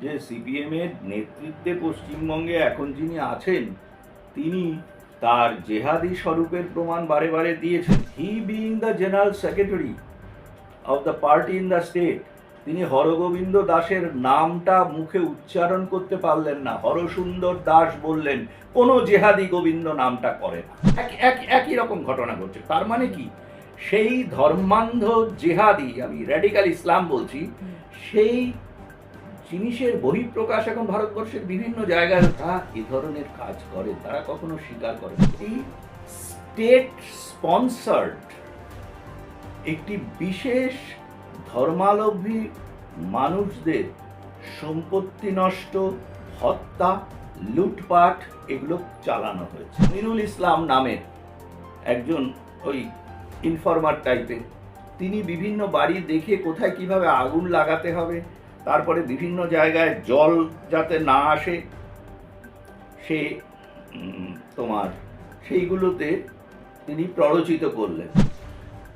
যে সিপিএম এর নেতৃত্বে পশ্চিমবঙ্গে এখন যিনি আছেন তিনি তার জেহাদি স্বরূপের প্রমাণ বারে বারে দিয়েছেন। He being the general secretary of the party in the state তিনি হরগোবিন্দ দাসের নামটা মুখে উচ্চারণ করতে পারলেন না। হরসুন্দর দাস বললেন কোনো জেহাদি গোবিন্দ নামটা করে না। এক- এক- একই রকম ঘটনা ঘটছে। তার মানে কি? সেই ধর্মান্ধ জেহাদি আমি র্যাডিক্যাল ইসলাম বলছি সেই জিনিসের বহিঃপ্রকাশ এখন ভারতবর্ষের বিভিন্ন জায়গায়। তারা এ ধরনের কাজ করে, তারা কখনো স্বীকার করে এই স্টেট স্পন্সার্ড একটি বিশেষ ধর্মালম্বী মানুষদের সম্পত্তি নষ্ট, হত্যা, লুটপাট এগুলো চালানো হয়েছে। মিনুল ইসলাম নামের একজন ওই ইনফরমার টাইপের তিনি বিভিন্ন বাড়ি দেখে কোথায় কীভাবে আগুন লাগাতে হবে তারপরে বিভিন্ন জায়গায় জল যাতে না আসে, সে তোমার, সেইগুলোতে তিনি প্ররোচিত করলেন।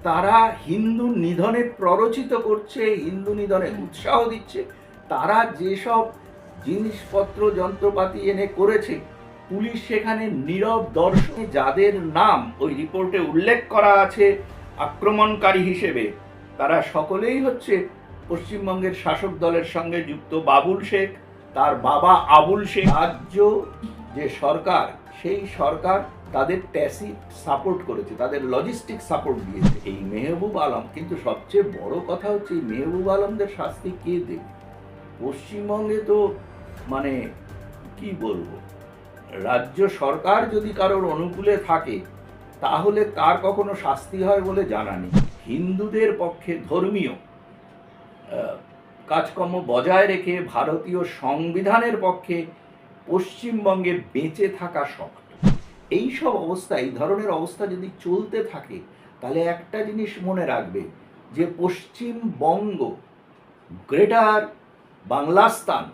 তারা হিন্দু নিধনে প্ররোচিত করছে, হিন্দু নিধনে উৎসাহ দিচ্ছে। তারা যেসব জিনিসপত্র, যন্ত্রপাতি এনে করেছে, পুলিশ সেখানে নীরব দর্শনে যাদের নাম ওই রিপোর্টে উল্লেখ করা আছে, আক্রমণকারী হিসেবে, তারা সকলেই হচ্ছে পশ্চিমবঙ্গের শাসক দলের সঙ্গে যুক্ত বাবুল শেখ, তার বাবা আবুল শেখ, রাজ্য যে সরকার, সেই সরকার তাদের ট্যাসিট সাপোর্ট করেছে, তাদের লজিস্টিক সাপোর্ট দিয়েছে। এই মেহবুব আলম, কিন্তু সবচেয়ে বড় কথা হচ্ছে এই মেহবুব আলমদের শাস্তি কে দেবে? পশ্চিমবঙ্গে তো মানে কি বলব? রাজ্য সরকার যদি কারোর অনুকূলে থাকে, তাহলে তার কখনো শাস্তি হয় বলে জানা নেই। হিন্দুদের পক্ষে ধর্মীয় কাজকর্ম বজায় রেখে ভারতীয় সংবিধানের পক্ষে পশ্চিমবঙ্গে বেঁচে থাকা শক্ত। এই সব অবস্থা, এই ধরনের অবস্থা যদি চলতে থাকে, তাহলে একটা জিনিস মনে রাখবে যে পশ্চিমবঙ্গ গ্রেটার বাংলাস্তান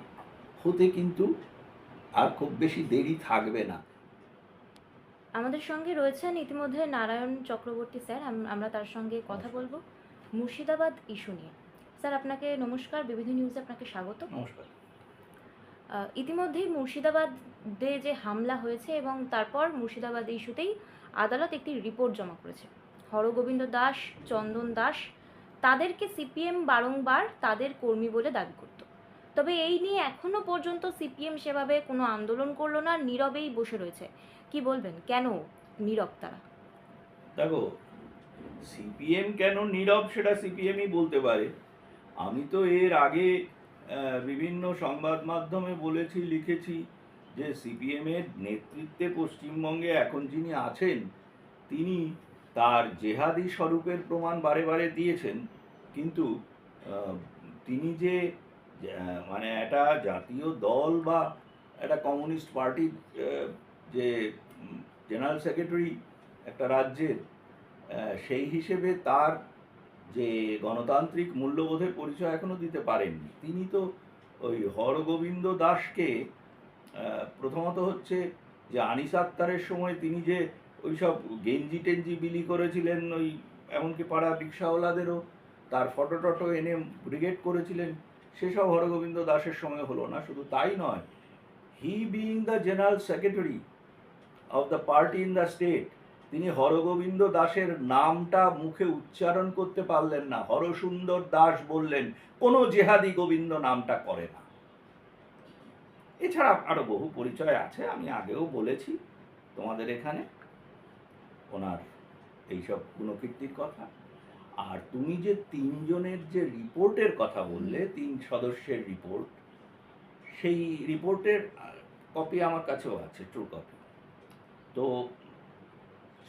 হতে কিন্তু আর খুব বেশি দেরি থাকবে না। আমাদের সঙ্গে রয়েছেন ইতিমধ্যে নারায়ণ চক্রবর্তী স্যার আমরা তার সঙ্গে কথা বলব। মুর্শিদাবাদ ইস্যু নিয়ে। স্যার আপনাকে নমস্কার বিবিধ নিউজে আপনাকে স্বাগত। নমস্কার। ইতিমধ্যেই মুর্শিদাবাদে যে হামলা হয়েছে এবং তারপর মুর্শিদাবাদ ইস্যুতেই আদালত একটি রিপোর্ট জমা করেছে। হরগোবিন্দ দাস চন্দন দাস তাদেরকে সিপিএম বারংবার তাদের কর্মী বলে দাবি করত। তবে এই নিয়ে এখনও পর্যন্ত সিপিএম সেভাবে কোনো আন্দোলন করল না নীরবেই বসে রয়েছে। কি বলবেন? কেন নীরব তারা? দেখো সিপিএম কেন নীরব সেটা সিপিএমই বলতে পারে। আমি তো এর আগে বিভিন্ন সংবাদ মাধ্যমে বলেছি, লিখেছি যে সিপিএমের নেতৃত্বে পশ্চিমবঙ্গে এখন যিনি আছেন, তিনি তার জেহাদি স্বরূপের প্রমাণ বারে বারে দিয়েছেন। কিন্তু তিনি যে মানে একটা জাতীয় দল বা একটা কমিউনিস্ট পার্টির যে জেনারেল সেক্রেটারি একটা রাজ্যের সেই হিসেবে তার যে গণতান্ত্রিক মূল্যবোধের পরিচয় এখনও দিতে পারেননি। তিনি তো ওই হরগোবিন্দ দাসকে প্রথমত হচ্ছে যে আনিস আক্তারের সময় তিনি যে ওই সব গেঞ্জি টেঞ্জি বিলি করেছিলেন, ওই এমনকি পাড়া রিক্সাওয়ালাদেরও তার ফটো টটো এনে ব্রিগেড করেছিলেন, সেসব হরগোবিন্দ দাসের সময় হলো না। শুধু তাই নয়, he being the general secretary of the party in the state তিনি হরগোবিন্দ দাসের নামটা মুখে উচ্চারণ করতে পারলেন না। হরসুন্দর দাস বললেন, কোনো জেহাদি গোবিন্দ নামটা করে না। এছাড়া আরও বহু পরিচয় আছে, আমি আগেও বলেছি তোমাদের এখানে। ওনার এইসব গুণকীর্তির কথা। আর তুমি যে তিনজনের যে রিপোর্টের কথা বললে, তিন সদস্যের রিপোর্ট, সেই রিপোর্টের কপি আমার কাছেও আছে, ট্রু কপি। তো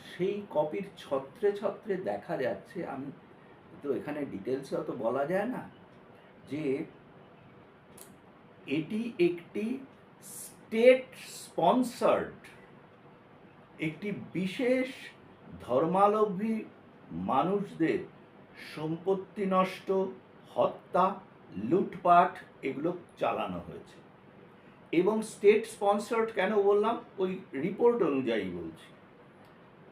সেই কপির ছত্রে ছত্রে দেখা যাচ্ছে, আমি তো এখানে ডিটেলসে অত বলা যায় না, যে এটি একটি স্টেট স্পন্সার্ড একটি বিশেষ ধর্মালম্বী মানুষদের সম্পত্তি নষ্ট, হত্যা, লুটপাট এগুলো চালানো হয়েছে। এবং স্টেট স্পন্সার্ড কেন বললাম? ওই রিপোর্ট অনুযায়ী বলছি।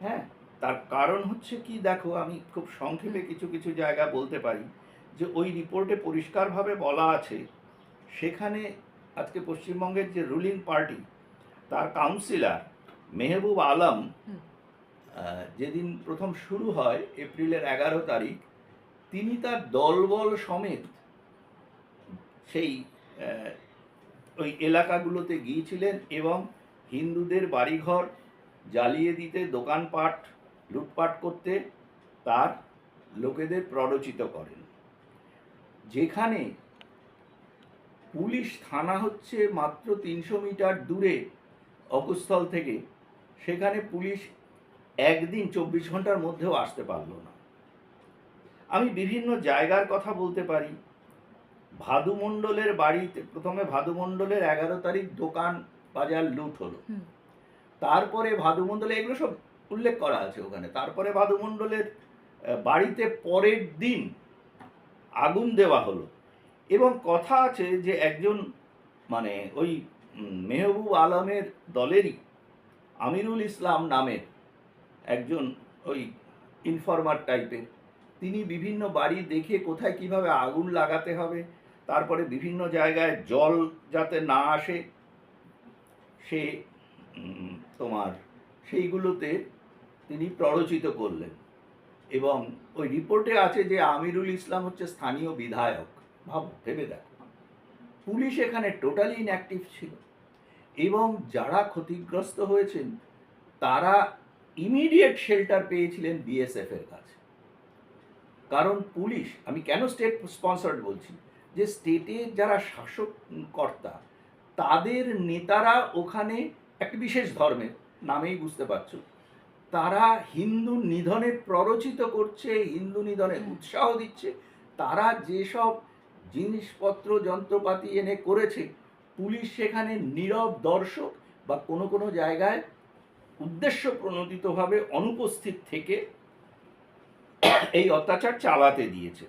হ্যাঁ। তার কারণ হচ্ছে কি দেখো আমি খুব সংক্ষেপে কিছু কিছু জায়গা বলতে পারি যে ওই রিপোর্টে পরিষ্কারভাবে বলা আছে সেখানে আজকে পশ্চিমবঙ্গের যে রুলিং পার্টি তার কাউন্সিলর মেহবুব আলম যেদিন প্রথম শুরু হয় এপ্রিলের এগারো তারিখ তিনি তার দলবল সমেত সেই ওই এলাকাগুলোতে গিয়েছিলেন এবং হিন্দুদের বাড়িঘর জ্বালিয়ে দিতে, দোকানপাট, লুটপাট করতে তার লোকেদের প্ররোচিত করেন। যেখানে পুলিশ থানা হচ্ছে মাত্র তিনশো মিটার দূরে অকুস্থল থেকে। সেখানে পুলিশ একদিন চব্বিশ ঘণ্টার মধ্যেও আসতে পারল না। আমি বিভিন্ন জায়গার কথা বলতে পারি। ভাদু মণ্ডলের বাড়িতে, প্রথমে ভাদু মণ্ডলের এগারো তারিখ দোকান বাজার লুট হলো। তারপরে ভাদু মণ্ডলে এগুলো সব উল্লেখ করা আছে ওখানে। তারপরে ভাদু মণ্ডলের আহ, বাড়িতে পরের দিন আগুন দেওয়া হলো। এবং কথা আছে যে একজন মানে ওই মেহবুব আলমের দলেরই আমিরুল ইসলাম নামের একজন ওই ইনফরমার টাইপের। তিনি বিভিন্ন বাড়ি দেখে কোথায় কীভাবে আগুন লাগাতে হবে তারপরে বিভিন্ন জায়গায় জল যাতে না আসে সে তোমার, সেইগুলোতে তিনি প্ররোচিত করলেন। এবং ওই রিপোর্টে আছে যে আমিরুল ইসলাম হচ্ছে স্থানীয় বিধায়ক। ভাবো, ভেবে দেখো। পুলিশ এখানে টোটালি ইনঅ্যাক্টিভ ছিল। এবং যারা ক্ষতিগ্রস্ত হয়েছেন, তারা ইমিডিয়েট শেল্টার পেয়েছিলেন বিএসএফ এর কাছে। কারণ পুলিশ, আমি কেন স্টেট স্পন্সর্ড বলছি? যে স্টেটের যারা শাসক কর্তা, তাদের নেতারা ওখানে একটা বিশেষ ধর্মের নামেই বুঝতে পারছ। তারা হিন্দু নিধনে প্ররোচিত করছে, হিন্দু নিধনে উৎসাহ দিচ্ছে। তারা যেসব জিনিসপত্র, যন্ত্রপাতি এনে করেছে, পুলিশ সেখানে নীরব দর্শক বা কোনো কোনো জায়গায় উদ্দেশ্য প্রণোদিতভাবে অনুপস্থিত থেকে এই অত্যাচার চালাতে দিয়েছে।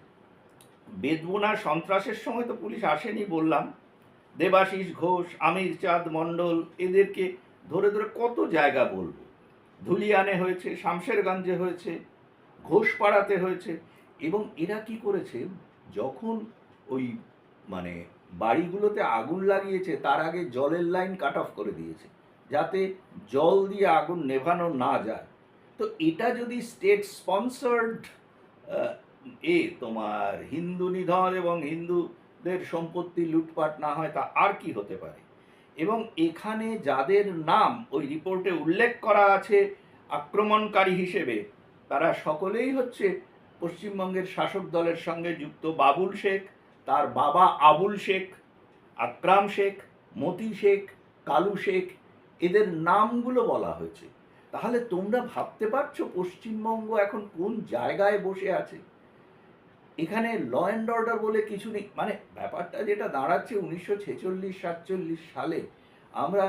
বেদবোনার সন্ত্রাসের সময় তো পুলিশ আসেনি বললাম। দেবাশিস ঘোষ, আমির চাঁদ মণ্ডল, এদেরকে ধরে ধরে কত জায়গা বলব? ধুলিয়ানে হয়েছে, শামশেরগঞ্জে হয়েছে, ঘোষপাড়াতে হয়েছে, এবং এরা কি করেছে? যখন ওই মানে বাড়িগুলোতে আগুন লাগিয়েছে, তার আগে জলের লাইন কাট অফ করে দিয়েছে, যাতে জল দিয়ে আগুন নেভানো না যায়। তো এটা যদি স্টেট স্পন্সার্ড এ তোমার হিন্দু নিধন এবং হিন্দুদের সম্পত্তি লুটপাট না হয় তা আর কি হতে পারে? এবং এখানে যাদের নাম ওই রিপোর্টে উল্লেখ করা আছে আক্রমণকারী হিসেবে, তারা সকলেই হচ্ছে পশ্চিমবঙ্গের শাসক দলের সঙ্গে যুক্ত বাবুল শেখ, তার বাবা আবুল শেখ, আকরাম শেখ, মতি শেখ, কালু শেখ, এদের নামগুলো বলা হয়েছে। তাহলে তোমরা ভাবতে পারছ পশ্চিমবঙ্গ এখন কোন জায়গায় বসে আছে? এখানে ল অ্যান্ড অর্ডার বলে কিছু নেই। মানে ব্যাপারটা যেটা দাঁড়াচ্ছে উনিশশো ছেচল্লিশ, সাতচল্লিশ সালে, আমরা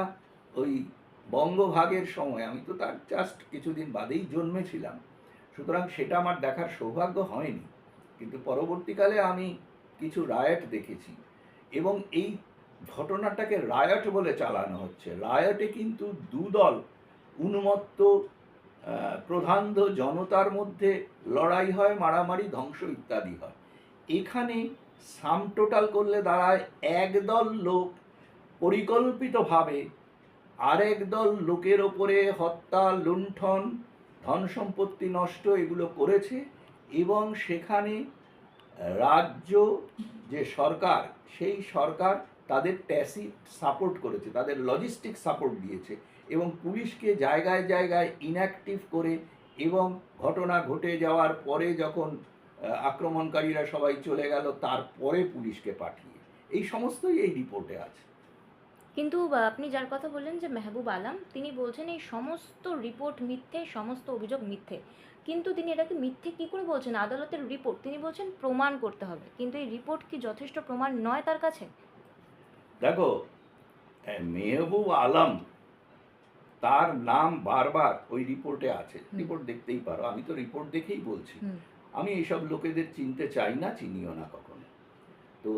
ওই বঙ্গভাগের সময়, আমি তো তার জাস্ট কিছুদিন বাদেই জন্মেছিলাম, সুতরাং সেটা আমার দেখার সৌভাগ্য হয়নি। কিন্তু পরবর্তীকালে আমি কিছু রায়ট দেখেছি এবং এই ঘটনাটাকে রায়ট বলে চালানো হচ্ছে। রায়টে কিন্তু দুদল উন্মত্ত প্রধান্ধ জনতার মধ্যে লড়াই হয়, মারামারি, ধ্বংস ইত্যাদি হয়। এখানে সাম টোটাল করলে দাঁড়ায় একদল লোক পরিকল্পিতভাবে আরেক দল লোকের ওপরে হত্যা, লুণ্ঠন, ধন সম্পত্তি নষ্ট এগুলো করেছে এবং সেখানে রাজ্য যে সরকার, সেই সরকার তাদের ট্যাসিট সাপোর্ট করেছে, তাদের লজিস্টিক সাপোর্ট দিয়েছে। এবং পুলিশকে জায়গায় জায়গায় ইনঅ্যাক্টিভ করে এবং ঘটনা ঘটে যাওয়ার পরে যখন আক্রমণকারীরা সবাই চলে গেল তারপরে পুলিশকে পাঠিয়ে। এই সমস্তই এই রিপোর্টে আছে। কিন্তু আপনি যার কথা বললেন যে মেহবুব আলম তিনি বলছেন এই সমস্ত রিপোর্ট মিথ্যে সমস্ত অভিযোগ মিথ্যে। কিন্তু তিনি এটাকে মিথ্যে কি করে বলছেন? আদালতের রিপোর্ট তিনি বলছেন প্রমাণ করতে হবে। কিন্তু এই রিপোর্ট কি যথেষ্ট প্রমাণ নয় তার কাছে? দেখো মেহবুব আলম তার নাম বারবার ওই রিপোর্টে আছে। রিপোর্ট দেখতেই পারো আমি তো রিপোর্ট দেখেই বলছি। আমি এইসব লোকেদের চিনতে চাই না চিনিও না কখনো। তো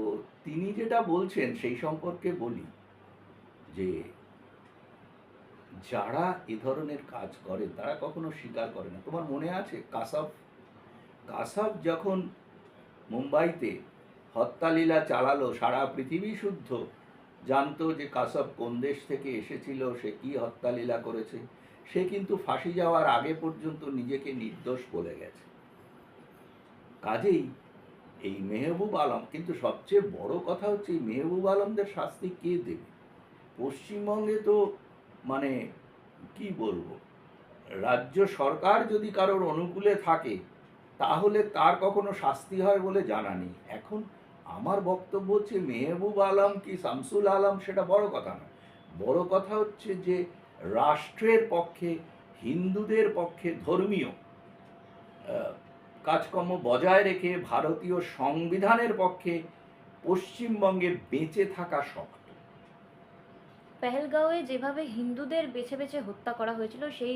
তিনি যেটা বলছেন সেই সম্পর্কে বলি যে যারা এ ধরনের কাজ করে তারা কখনো স্বীকার করে না। তোমার মনে আছে কাসাব? কাসাব যখন মুম্বাইতে হত্যালীলা চালালো সারা পৃথিবী শুদ্ধ জানতো যে কাসব কোন দেশ থেকে এসেছিল, সে কি হত্যালীলা করেছে। সে কিন্তু ফাঁসি যাওয়ার আগে পর্যন্ত নিজেকে নির্দোষ বলে গেছে। কাজেই এই মেহবুব আলম, কিন্তু সবচেয়ে বড় কথা হচ্ছে এই মেহবুব আলমদের শাস্তি কে দেবে? পশ্চিমবঙ্গে তো মানে কি বলব, রাজ্য সরকার যদি কারোর অনুকূলে থাকে, তাহলে তার কখনো শাস্তি হয় বলে জানা নেই। এখন আমার বক্তব্য হচ্ছে মেহবুব আলম কি শামসুল আলম সেটা বড় কথা না বড় কথা হচ্ছে যে রাষ্ট্রের পক্ষে হিন্দুদের পক্ষে ধর্মীয় কাজকর্ম বজায় রেখে ভারতীয় সংবিধানের পক্ষে পশ্চিমবঙ্গের বেঁচে থাকা শক্ত। পেহেলগাঁওয়ে যেভাবে হিন্দুদের বেছে বেছে হত্যা করা হয়েছিল সেই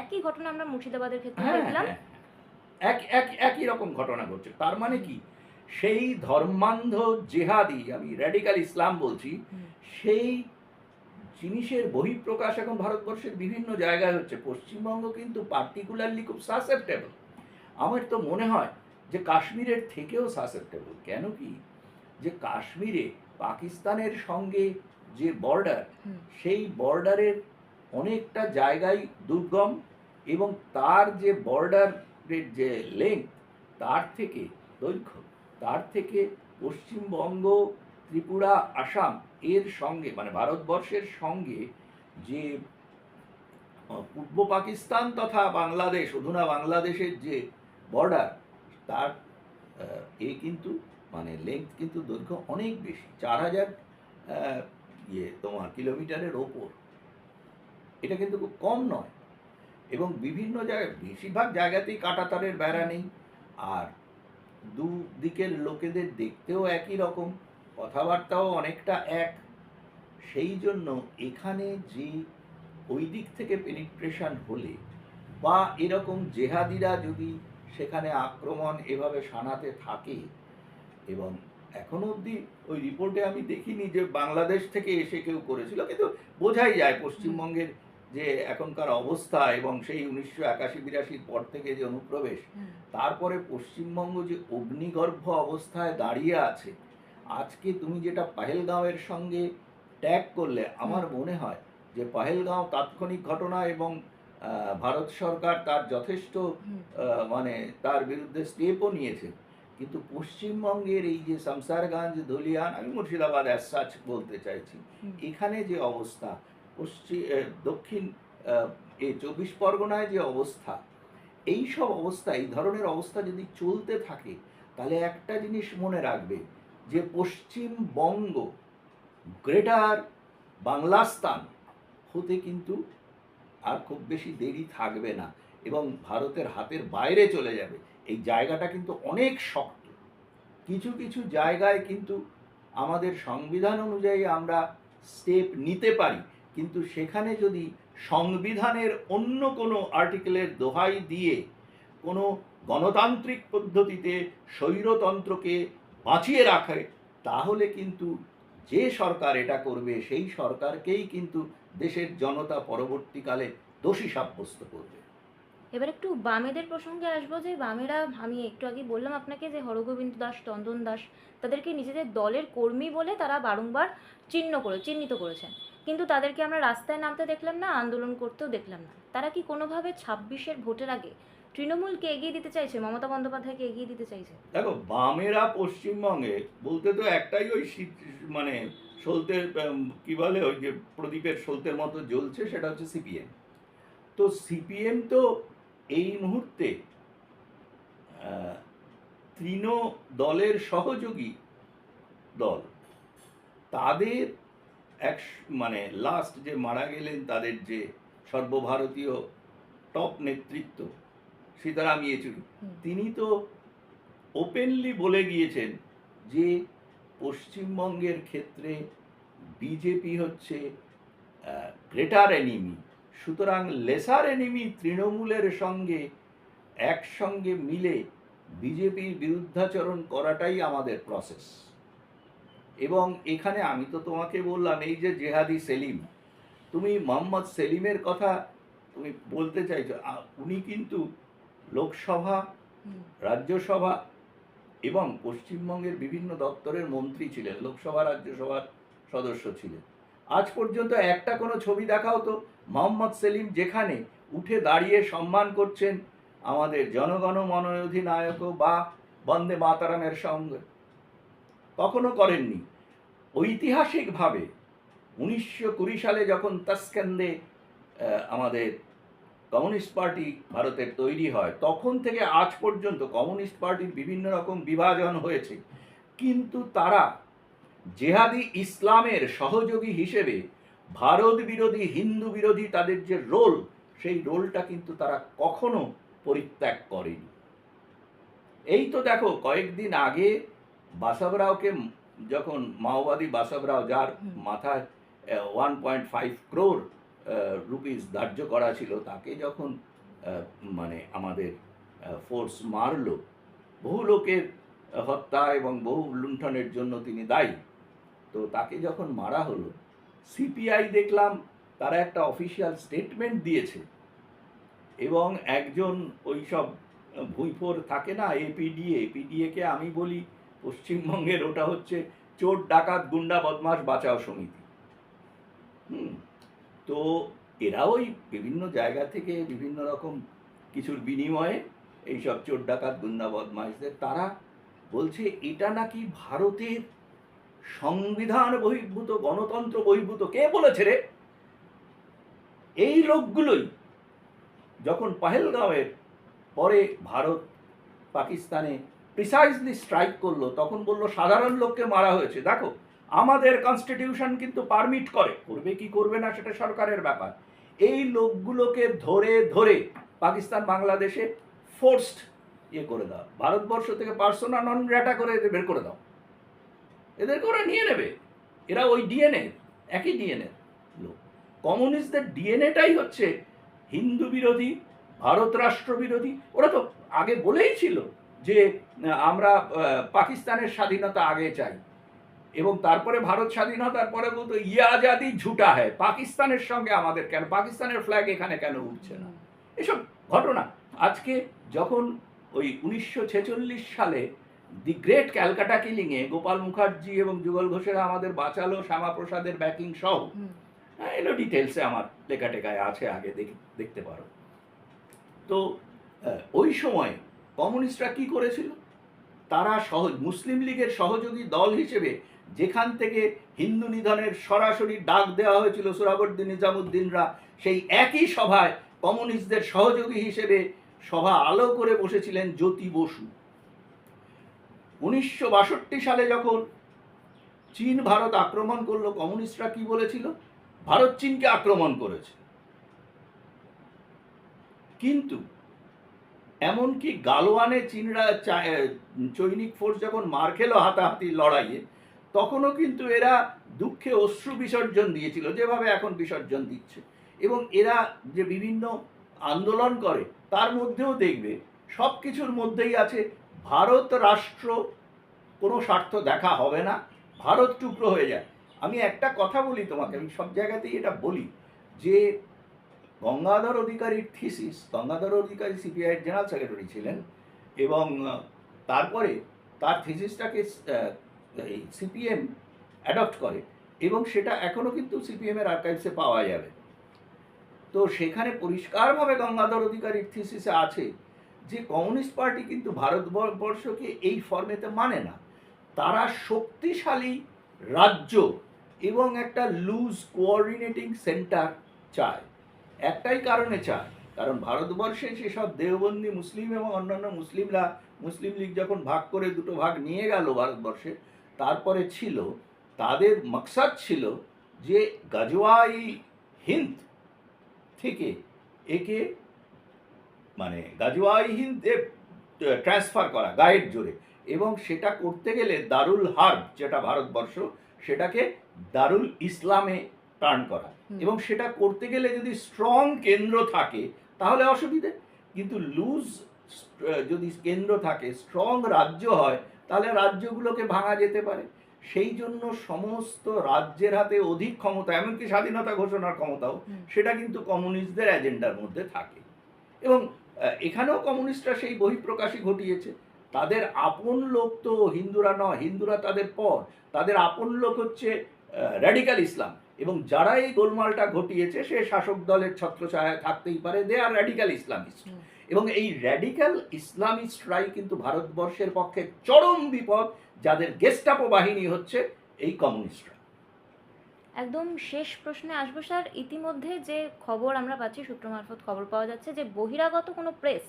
একই ঘটনা আমরা মুর্শিদাবাদের ক্ষেত্রে হ্যাঁ, দেখলাম। হ্যাঁ। এক এক একই রকম ঘটনা ঘটছে। তার মানে কি? সেই ধর্মান্ধ জেহাদি আমি র্যাডিক্যাল ইসলাম বলছি সেই জিনিসের বহিঃপ্রকাশ এখন ভারতবর্ষের বিভিন্ন জায়গায় হচ্ছে। পশ্চিমবঙ্গ কিন্তু পার্টিকুলারলি খুব সাসেপ্টেবল আমার তো মনে হয় যে কাশ্মীরের থেকেও সাসেপ্টেবল কেন কি? যে কাশ্মীরে পাকিস্তানের সঙ্গে যে বর্ডার সেই বর্ডারের অনেকটা জায়গায় দুর্গম এবং তার যে বর্ডারের যে লেংথ তার থেকে দৈর্ঘ্য তার থেকে পশ্চিমবঙ্গ, ত্রিপুরা, আসাম এর সঙ্গে মানে ভারতবর্ষের সঙ্গে যে পূর্ব পাকিস্তান তথা বাংলাদেশ, অধুনা বাংলাদেশের যে বর্ডার তার এ কিন্তু মানে লেংথ কিন্তু দৈর্ঘ্য অনেক বেশি, চার হাজার ইয়ে তোমার কিলোমিটারের ওপর। এটা কিন্তু খুব কম নয়। এবং বিভিন্ন জায়গায়, বেশিরভাগ জায়গাতেই কাঁটাতারের বেড়া নেই। আর দু দিকের লোকেদের দেখতেও একই রকম, কথাবার্তাও অনেকটা এক। সেই জন্য এখানে যে ওই দিক থেকে পেনিট্রেশন হলে বা এরকম জেহাদিরা যদি সেখানে আক্রমণ এভাবে সানাতে থাকে, এবং এখনও অবধি ওই রিপোর্টে আমি দেখিনি যে বাংলাদেশ থেকে এসে কেউ করেছিল, কিন্তু বোঝাই যায় পশ্চিমবঙ্গের যে এখনকার অবস্থা এবং সেই উনিশশো একাশি বিরাশির পর থেকে যে অনুপ্রবেশ তারপরে পশ্চিমবঙ্গ যে অগ্নিগর্ভ অবস্থায় দাঁড়িয়ে আছে আজকে তুমি যেটা পাহেলগাঁওয়ের সঙ্গে ট্যাগ করলে আমার মনে হয় যে পাহেলগাঁও তাৎক্ষণিক ঘটনা এবং ভারত সরকার তার যথেষ্ট মানে তার বিরুদ্ধে স্টেপও নিয়েছে। কিন্তু পশ্চিমবঙ্গের এই যে শামসারগঞ্জ ধুলিয়ান আমি মুর্শিদাবাদ অ্যাজ সাচ বলতে চাইছি এখানে যে অবস্থা পশ্চিম দক্ষিণ এই চব্বিশ পরগনায় যে অবস্থা, এই সব অবস্থা, এই ধরনের অবস্থা যদি চলতে থাকে, তাহলে একটা জিনিস মনে রাখবে যে পশ্চিমবঙ্গ গ্রেটার বাংলাস্তান হতে কিন্তু আর খুব বেশি দেরি থাকবে না এবং ভারতের হাতের বাইরে চলে যাবে। এই জায়গাটা কিন্তু অনেক শক্ত। কিছু কিছু জায়গায় কিন্তু আমাদের সংবিধান অনুযায়ী আমরা স্টেপ নিতে পারি। কিন্তু সেখানে যদি সংবিধানের অন্য কোনো আর্টিকেলের দোহাই দিয়ে কোনো গণতান্ত্রিক পদ্ধতিতে স্বৈরতন্ত্রকে বাঁচিয়ে রাখে, তাহলে কিন্তু যে সরকার এটা করবে, সেই সরকারকেই কিন্তু দেশের জনতা পরবর্তীকালে দোষী সাব্যস্ত করবে। এবার একটু বামেদের প্রসঙ্গে আসব যে, বামেরা, আমি একটু আগে বললাম আপনাকে যে, হরগোবিন্দ দাস, চন্দন দাস, তাদেরকে নিজেদের দলের কর্মী বলে তারা বারংবার চিহ্ন করে, চিহ্নিত করেছেন। কিন্তু তাদেরকে আমরা রাস্তায় নামতে দেখলাম না, আন্দোলন করতেও দেখলাম না। তারা কি কোনোভাবে ছাব্বিশের ভোটের আগে তৃণমূলকে এগিয়ে দিতে চাইছে, মমতা বন্দ্যোপাধ্যায়কে এগিয়ে দিতে চাইছে? দেখো, বামেরা পশ্চিমবঙ্গে বলতে তো একটাই ওই শীত মানে সলতের কি বলে ওই যে প্রদীপের সলতের মতো জ্বলছে, সেটা হচ্ছে সিপিএম। তো সিপিএম তো এই মুহূর্তে তৃণ দলের সহযোগী দল। তাদের এক মানে লাস্ট যে মারা গেলেন তাদের যে সর্বভারতীয় টপ নেতৃত্ব সীতারাম ইয়েচুরি তিনি তো ওপেনলি বলে গিয়েছেন যে পশ্চিমবঙ্গের ক্ষেত্রে বিজেপি হচ্ছে গ্রেটার এনিমি সুতরাং লেসার এনিমি তৃণমূলের সঙ্গে একসঙ্গে মিলে বিজেপির বিরুদ্ধাচরণ করাটাই আমাদের প্রসেস এবং এখানে আমি তো তোমাকে বললাম এই যে জেহাদি সেলিম তুমি মোহাম্মদ সেলিমের কথা তুমি বলতে চাইছো উনি কিন্তু লোকসভা রাজ্যসভা এবং পশ্চিমবঙ্গের বিভিন্ন দপ্তরের মন্ত্রী ছিলেন লোকসভা রাজ্যসভার সদস্য ছিলেন। আজ পর্যন্ত একটা কোনো ছবি দেখাও তো মোহাম্মদ সেলিম যেখানে উঠে দাঁড়িয়ে সম্মান করছেন আমাদের জনগণ মন অধিনায়ক বা বন্দে মাতারামের সঙ্গে। কখনো করেননি। ঐতিহাসিকভাবে উনিশশো কুড়ি সালে যখন তাস্কেন্দে আমাদের কমিউনিস্ট পার্টি ভারতের তৈরি হয়, তখন থেকে আজ পর্যন্ত কমিউনিস্ট পার্টির বিভিন্ন রকম বিভাজন হয়েছে। কিন্তু তারা জেহাদি ইসলামের সহযোগী হিসেবে ভারত বিরোধী, হিন্দু বিরোধী তাদের যে রোল, সেই রোলটা কিন্তু তারা কখনো পরিত্যাগ করেনি। এই তো দেখো, কয়েকদিন আগে বাসাবরাওকে যখন মাওবাদী বাসাবরাও যার মাথায় one point five crore rupees ধার্য করা ছিল তাকে যখন মানে আমাদের ফোর্স মারল বহু লোকের হত্যা এবং বহু লুণ্ঠনের জন্য তিনি দায়ী। তো তাকে যখন মারা হলো সিপিআই দেখলাম তারা একটা অফিসিয়াল স্টেটমেন্ট দিয়েছে। এবং একজন ওই সব ভুঁইফোর থাকে না এপিডিএ এপিডিএকে আমি বলি পশ্চিমবঙ্গের ওটা হচ্ছে চোর, ডাকাত, গুন্ডা বদমাস বাঁচাও সমিতি। হুম, তো এরা ওই বিভিন্ন জায়গা থেকে বিভিন্ন রকম কিছুর বিনিময়ে এইসব চোর, ডাকাত, গুন্ডা বদমাইশদের তারা বলছে এটা নাকি ভারতের সংবিধান বহির্ভূত, গণতন্ত্র বহির্ভূত। কে বলেছে রে? এই লোকগুলোই যখন পাহেলগাঁওয়ের পরে ভারত পাকিস্তানে প্রিসাইজলি স্ট্রাইক করল, তখন বলল, সাধারণ লোককে মারা হয়েছে। দেখো, আমাদের কনস্টিটিউশন কিন্তু পারমিট করে। করবে কি করবে না, সেটা সরকারের ব্যাপার। এই লোকগুলোকে ধরে ধরে পাকিস্তান, বাংলাদেশে ফোর্সড ইয়ে করে দাও। ভারতবর্ষ থেকে পার্সোনা নন গ্র্যাটা করে বের করে দাও। এদেরকে ওরা নিয়ে নেবে। এরা ওই ডিএনএ একই ডিএনএ লোক। কমিউনিস্টদের ডিএনএটাই হচ্ছে হিন্দু বিরোধী, ভারত রাষ্ট্র বিরোধী। ওরা তো আগে বলেই ছিল যে আমরা পাকিস্তানের স্বাধীনতা আগে চাই। এবং তারপরে ভারত স্বাধীনতার পরে বলতো ইয়ে আজাদি ঝুটা হয় পাকিস্তানের সঙ্গে আমাদের কেন? পাকিস্তানের ফ্ল্যাগ এখানে কেন উঠছে না? এসব ঘটনা। আজকে যখন ওই উনিশশো ছেচল্লিশ সালে দি গ্রেট ক্যালকাটা কিলিংয়ে গোপাল মুখার্জি এবং যুগল ঘোষেরা আমাদের বাঁচালো শ্যামাপ্রসাদের ব্যাকিং সহ। হ্যাঁ এলো ডিটেলসে আমার লেখা টেকায় আছে আগে দেখ- দেখতে পারো। তো ওই সময় কমিউনিস্টরা কি করেছিল? তারা সহজ, মুসলিম লীগের সহযোগী দল হিসেবে যেখান থেকে হিন্দু নিধনের সরাসরি ডাক দেওয়া হয়েছিল সুরাবর্দিন নিজামুদ্দিনরা, সেই একই সভায় কমিউনিস্টদের সহযোগী হিসেবে সভা আলো করে বসেছিলেন জ্যোতি বসু। উনিশশো বাষট্টি সালে যখন চীন ভারত আক্রমণ করল, কমিউনিস্টরা কি বলেছিল? ভারত চীনকে আক্রমণ করেছে। কিন্তু এমনকি গালোয়ানে চীনরা চৈনিক ফোর্স যখন মার খেলো হাতাহাতি লড়াইয়ে, তখনও কিন্তু এরা দুঃখে অশ্রু বিসর্জন দিয়েছিল, যেভাবে এখন বিসর্জন দিচ্ছে। এবং এরা যে বিভিন্ন আন্দোলন করে, তার মধ্যেও দেখবে সব কিছুর মধ্যেই আছে, ভারত রাষ্ট্র কোনো স্বার্থ দেখা হবে না, ভারত টুকরো হয়ে যায়। আমি একটা কথা বলি তোমাকে, আমি সব জায়গাতেই এটা বলি, যে গঙ্গাধর অধিকারীর থিসিস গঙ্গাধর অধিকারী সিপিআইয়ের জেনারেল সেক্রেটারি ছিলেন এবং তারপরে তার থিসিসটাকে সিপিএম অ্যাডপ্ট করে এবং সেটা এখনও কিন্তু সিপিএমের আর্কাইভসে পাওয়া যাবে। তো সেখানে পরিষ্কারভাবে গঙ্গাধর অধিকারীর থিসিসে আছে যে কমিউনিস্ট পার্টি কিন্তু ভারতবর্ষকে এই ফর্মেতে মানে না। তারা শক্তিশালী রাজ্য এবং একটা লুজ কোঅর্ডিনেটিং সেন্টার চায়। একটাই কারণে চায় কারণ ভারতবর্ষে সেসব দেওবন্দি মুসলিম এবং অন্যান্য মুসলিমরা, মুসলিম লীগ যখন ভাগ করে দুটো ভাগ নিয়ে গেল ভারতবর্ষে, তারপরে ছিল, তাদের মকসাদ ছিল যে গাজওয়াই হিন্দ থেকে একে মানে গাজওয়াই হিন্দে ট্রান্সফার করা, গায়ের জোরে এবং সেটা করতে গেলে দারুল হার্ব, যেটা ভারতবর্ষ, সেটাকে দারুল ইসলামে টার্ন করা। এবং সেটা করতে গেলে যদি স্ট্রং কেন্দ্র থাকে তাহলে অসুবিধে। কিন্তু লুজ যদি কেন্দ্র থাকে স্ট্রং রাজ্য হয় তাহলে রাজ্যগুলোকে ভাঙা যেতে পারে। সেই জন্য সমস্ত রাজ্যের হাতে অধিক ক্ষমতা এমনকি স্বাধীনতা ঘোষণার ক্ষমতাও সেটা কিন্তু কমিউনিস্টদের এজেন্ডার মধ্যে থাকে। এবং এখানেও কমিউনিস্টরা সেই বহিঃপ্রকাশই ঘটিয়েছে। তাদের আপন লোক তো হিন্দুরা নয় হিন্দুরা তাদের পর। তাদের আপন লোক হচ্ছে র্যাডিক্যাল ইসলাম। এবং যারা এই গোলমালটা ঘটিয়েছে সে শাসক দলের ছত্রছায়ায় থাকতেই পারে। দে আর র্যাডিক্যাল ইসলামিস্ট এবং এই র্যাডিক্যাল ইসলামিস্টরাই কিন্তু ভারতবর্ষের পক্ষে চরম বিপদ যাদের গেস্টাপো বাহিনী হচ্ছে এই কমিউনিস্টরা। একদম শেষ প্রশ্নে আসব স্যার। ইতিমধ্যে যে খবর আমরা পাচ্ছি সূত্র মারফত খবর পাওয়া যাচ্ছে যে বহিরাগত কোনো প্রেস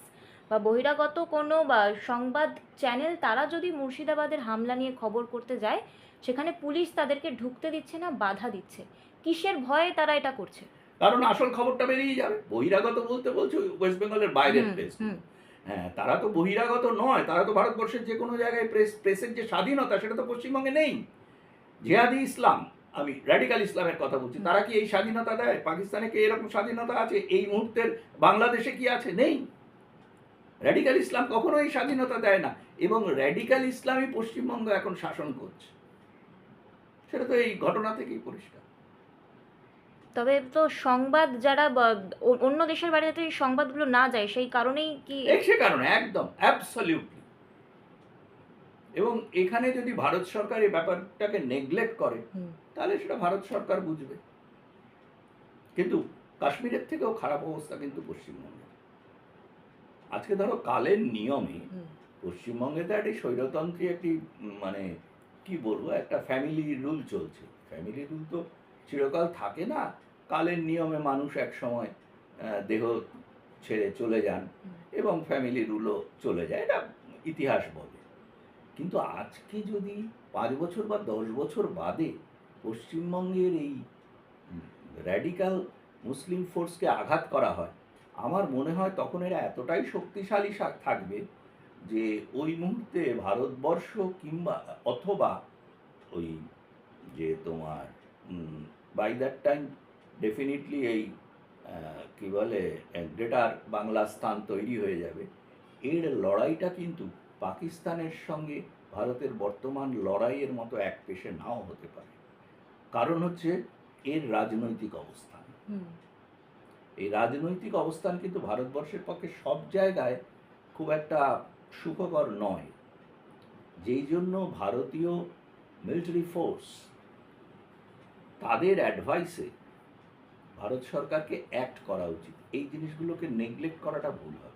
বা বহিরাগত কোনো বা সংবাদ চ্যানেল তারা যদি মুর্শিদাবাদের হামলা নিয়ে খবর করতে যায় সেখানে পুলিশ তাদেরকে ঢুকতে দিচ্ছে না বাধা দিচ্ছে। কিসের ভয়ে তারা এটা করছে? কারণ আসল খবরটা বেরিয়ে যাবে। বহিরাগত বলতে বলছো ওয়েস্ট বেঙ্গলের বাইরের প্রেস হ্যাঁ তারা তো বহিরাগত নয় তারা তো ভারতবর্ষের যে কোনো জায়গায় প্রেস প্রেসের যে স্বাধীনতা সেটা তো পশ্চিমবঙ্গে নেই। জেহাদি ইসলাম আমি র্যাডিক্যাল ইসলামের কথা বলছি তারা কি এই স্বাধীনতা দেয়? পাকিস্তানে কি এরকম স্বাধীনতা আছে? এই মুহূর্তের বাংলাদেশে কি আছে? নেই। র্যাডিক্যাল ইসলাম কখনো এই স্বাধীনতা দেয় না। এবং র্যাডিক্যাল ইসলামই পশ্চিমবঙ্গ এখন শাসন করছে। সেটা তো এই ঘটনা থেকেই পরিষ্কার। তবে তো সংবাদ যারা অন্য দেশের বাড়িতে এই সংবাদগুলো না যায় সেই কারণেই কি সে কারণে একদম অ্যাবসলিউটলি এবং এখানে যদি ভারত সরকার এই ব্যাপারটাকে নেগলেক্ট করে তাহলে সেটা ভারত সরকার বুঝবে। কিন্তু কাশ্মীরের থেকেও খারাপ অবস্থা কিন্তু পশ্চিমবঙ্গে আজকে ধরো কালের নিয়মে পশ্চিমবঙ্গে তো একটি স্বৈরতন্ত্রী একটি মানে কি বলব, একটা ফ্যামিলি রুল চলছে। ফ্যামিলি রুল তো চিরকাল থাকে না। কালের নিয়মে মানুষ এক সময় দেহ ছেড়ে চলে যান এবং ফ্যামিলি রুলও চলে যায়। এটা ইতিহাস বলে। কিন্তু আজকে যদি পাঁচ বছর বা দশ বছর বাদে পশ্চিমবঙ্গের এই র্যাডিক্যাল মুসলিম ফোর্সকে আঘাত করা হয়, আমার মনে হয় তখন এরা এতটাই শক্তিশালী থাকবে যে ওই মুহূর্তে ভারতবর্ষ কিংবা অথবা ওই যে তোমার বাই দ্যাট টাইম ডেফিনেটলি এই কি বলে গ্রেটার বাংলা স্থান তৈরি হয়ে যাবে। এর লড়াইটা কিন্তু পাকিস্তানের সঙ্গে ভারতের বর্তমান লড়াইয়ের মতো এক পেশে নাও হতে পারে। কারণ হচ্ছে এর রাজনৈতিক অবস্থান। এই রাজনৈতিক অবস্থান কিন্তু ভারতবর্ষের পক্ষে সব জায়গায় খুব একটা সুখকর নয়। যেই জন্য ভারতীয় মিলিটারি ফোর্স তাদের অ্যাডভাইসে ভারত সরকারকে অ্যাক্ট করা উচিত। এই জিনিসগুলোকে নেগলেক্ট করাটা ভুল হবে